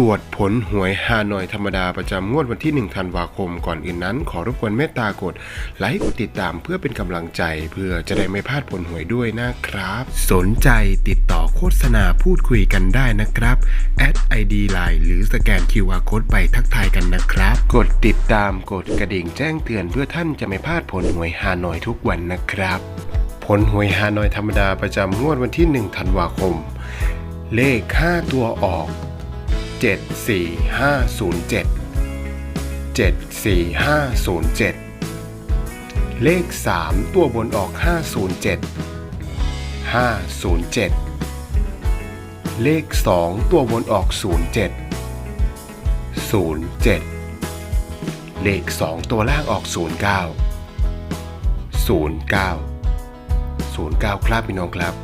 ตรวจผลหวยฮานอยธรรมดาประจำงวดวันที่ 1 ธันวาคมก่อนอื่นนั้น ขอรบกวนเมตตากดไลค์กดติดตามเพื่อเป็นกำลังใจ เพื่อจะได้ไม่พลาดผลหวยด้วยนะครับ สนใจติดต่อโฆษณาพูดคุยกันได้นะครับแอด ID Line หรือสแกน QR Code ไปทักทายกันนะครับ กดติดตามกดกระดิ่งแจ้งเตือนเพื่อท่านจะไม่พลาดผลหวยฮานอยทุกวันนะครับ ผลหวยฮานอยธรรมดาประจำงวดวันที่ 1 ธันวาคม เลข 5 ตัวออก 74507 74507 เลข 3 ตัวบนออก 507 507 เลข 2 ตัวบนออก 07 07 เลข 2 ตัวล่างออก 09 09 09 ครับพี่น้องครับ